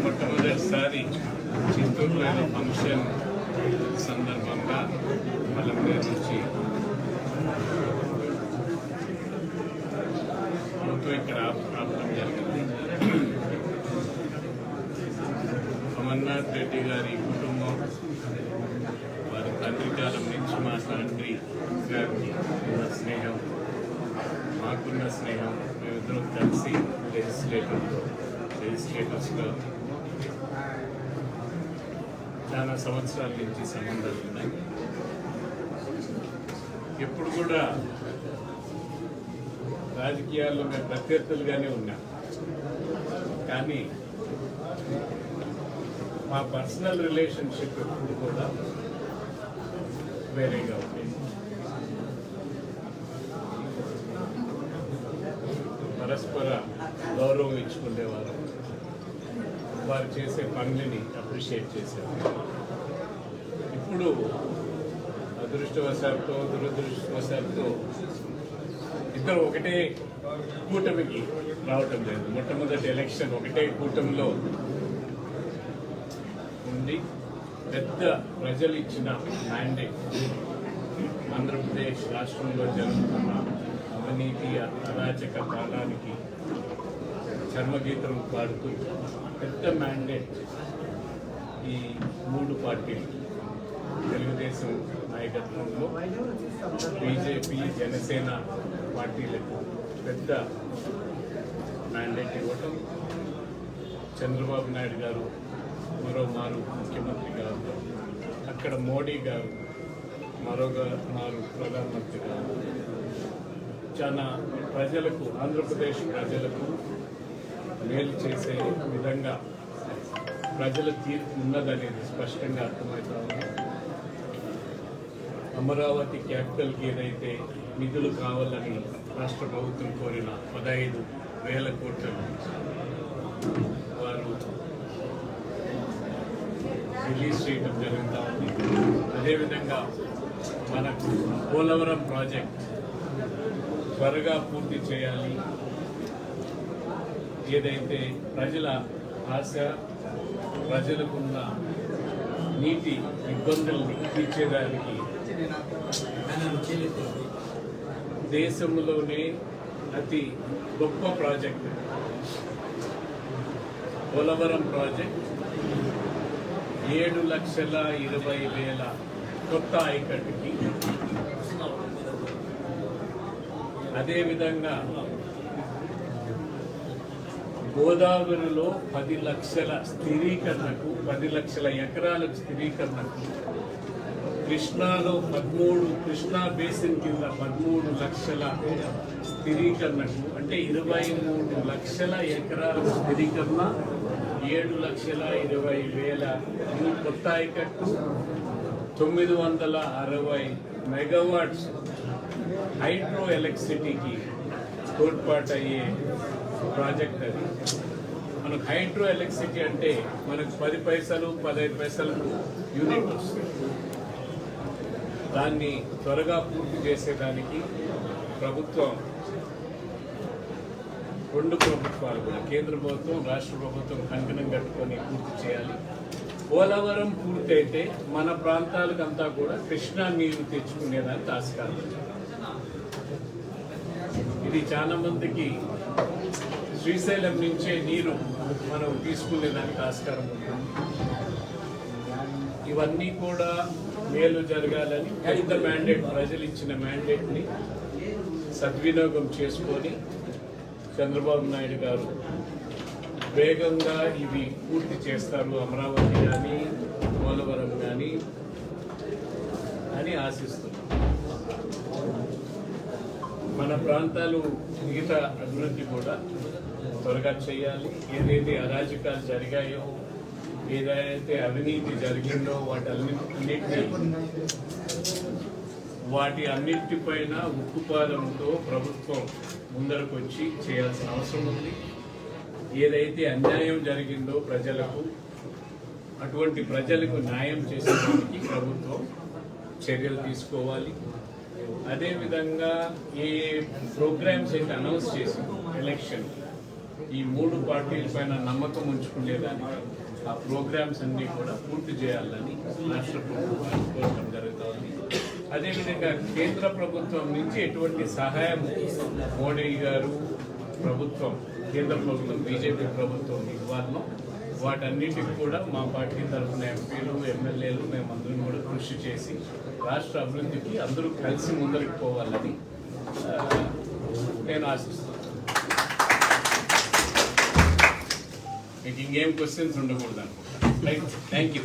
మొట్టమొదటిసారి చిత్తూరులో ఫంక్షన్ సందర్భంగా మలంనేరు నుంచి మొత్తం ఇక్కడ ఆప్- ఆపడం జరిగింది. అమర్నాథ్ రెడ్డి గారి కుటుంబం వారి తండ్రి కాలం నుంచి మా తండ్రి గారికి ఉన్న స్నేహం మాకున్న స్నేహం మేమిద్దరం కలిసి లెజిస్లేటివ్లో లెజిస్లేటర్స్గా చాలా సంవత్సరాల నుంచి సంబంధాలు ఉన్నాయి. ఎప్పుడు కూడా రాజకీయాల్లో మేము ప్రత్యర్థులుగానే ఉన్నాం. కానీ మా పర్సనల్ రిలేషన్షిప్ ఎప్పుడు కూడా వేరేగా ఉంది. పరస్పర గౌరవం ఇచ్చుకునేవారు. వారు చేసే పనులని అప్రిషియేట్ చేశారు. ఇప్పుడు అదృష్టవశాత్తు దురదృష్టవశాత్తు ఇద్దరు ఒకటే కూటమికి రావటం లేదు. మొట్టమొదటి ఎలక్షన్ ఒకటే కూటమిలో ఉండి పెద్ద ప్రజలు ఇచ్చిన మ్యాండేట్ ఆంధ్రప్రదేశ్ రాష్ట్రంలో జరుగుతున్న అవినీతి అరాచక కాలానికి చర్మగీతం పాడుతూ పెద్ద మ్యాండేట్ ఈ మూడు పార్టీలు తెలుగుదేశం నాయకత్వంలో బీజేపీ జనసేన పార్టీలకు పెద్ద మ్యాండేట్ ఇవ్వటం చంద్రబాబు నాయుడు గారు మరో మారు ముఖ్యమంత్రి గారు అక్కడ మోడీ గారు మరొక మారు ప్రధానమంత్రి గారు చాలా ప్రజలకు ఆంధ్రప్రదేశ్ ప్రజలకు మేలు చేసే విధంగా ప్రజల తీర్పు ఉన్నదనేది స్పష్టంగా అర్థమవుతా ఉంది. అమరావతి క్యాపిటల్కి ఏదైతే నిధులు కావాలని రాష్ట్ర ప్రభుత్వం కోరిన పదహైదు వేల కోట్లను వారు రిలీజ్ చేయడం జరుగుతూ ఉంది. అదేవిధంగా మనకు పోలవరం ప్రాజెక్ట్ త్వరగా పూర్తి చేయాలి. ఏదైతే ప్రజల ఆశ ప్రజలకున్న నీటి ఇబ్బందుల్ని తీర్చేదానికి దేశంలోనే అతి గొప్ప ప్రాజెక్ట్. పోలవరం ప్రాజెక్ట్. ఏడు లక్షల ఇరవై వేల కొత్త ఆయకట్టుకి. అదేవిధంగా గోదావరిలో పది లక్షల స్థిరీకరణకు పది లక్షల ఎకరాలకు స్థిరీకరణకు కృష్ణాలో పదమూడు కృష్ణా బేసిన్ కింద పదమూడు లక్షల స్థిరీకరణకు అంటే ఇరవై మూడు లక్షల ఎకరాల స్థిరీకరణ ఏడు లక్షల ఇరవై వేల కొత్త ఆయకట్టు తొమ్మిది వందల అరవై మెగావాట్స్ హైడ్రో ఎలక్ట్రిసిటీకి తోడ్పాటు అయ్యే ప్రాజెక్ట్ అది. మనకు హైడ్రో ఎలక్ట్రిసిటీ అంటే మనకు పది పైసలు పదహైదు పైసలకు యూనిట్ దాన్ని త్వరగా పూర్తి చేసేదానికి ప్రభుత్వం రెండు ప్రభుత్వాలు కూడా కేంద్ర ప్రభుత్వం రాష్ట్ర ప్రభుత్వం కంకణం కట్టుకొని పూర్తి చేయాలి. పోలవరం పూర్తి అయితే మన ప్రాంతాలకంతా కూడా కృష్ణా నీరు తెచ్చుకునేదానికి ఆస్కారం ఉంది. ఇది చాలా మందికి శ్రీశైలం నుంచే నీరు మనం తీసుకునేదానికి ఆస్కారం ఉంటుంది ఇవన్నీ కూడా మేలు జరగాలని పెద్ద మ్యాండేట్ ప్రజలు ఇచ్చిన మ్యాండేట్ని సద్వినియోగం చేసుకొని చంద్రబాబు నాయుడు గారు వేగంగా ఇవి పూర్తి చేస్తారు. అమరావతి కానీ పోలవరం కానీ అని ఆశిస్తున్నాం. మన ప్రాంతాలు మిగతా అభివృద్ధి కూడా త్వరగా చేయాలి. ఏదైతే అరాజకాలు జరిగాయో ఏదైతే అవినీతి జరిగిందో వాటి అన్నింటినీ వాటి అన్నింటిపైన ఉక్కుపాదంతో ప్రభుత్వం ముందరకు వచ్చి చేయాల్సిన అవసరం ఉంది. ఏదైతే అన్యాయం జరిగిందో ప్రజలకు అటువంటి ప్రజలకు న్యాయం చేసేదానికి ప్రభుత్వం చర్యలు తీసుకోవాలి. అదేవిధంగా ఏ ప్రోగ్రామ్స్ అయితే అనౌన్స్ చేసింది ఎలక్షన్ ఈ మూడు పార్టీల పైన నమ్మకం ఉంచుకునేదానికి ఆ ప్రోగ్రామ్స్ అన్నీ కూడా పూర్తి చేయాలని రాష్ట్ర ప్రభుత్వాన్ని కోరటం జరుగుతుంది. అదేవిధంగా కేంద్ర ప్రభుత్వం నుంచి ఎటువంటి సహాయం మోడీ గారు ప్రభుత్వం కేంద్ర ప్రభుత్వం బీజేపీ ప్రభుత్వం ఇవ్వాలనో వాటన్నిటికి కూడా మా పార్టీ తరఫున ఎంపీలు ఎమ్మెల్యేలు మేమందరం కూడా కృషి చేసి రాష్ట్ర అభివృద్ధికి అందరూ కలిసి ముందరికి పోవాలని నేను ఆశిస్తున్నాను. మీకు ఇంకేం క్వశ్చన్స్ ఉండకూడదు అనుకుంటా రైట్ థ్యాంక్ యూ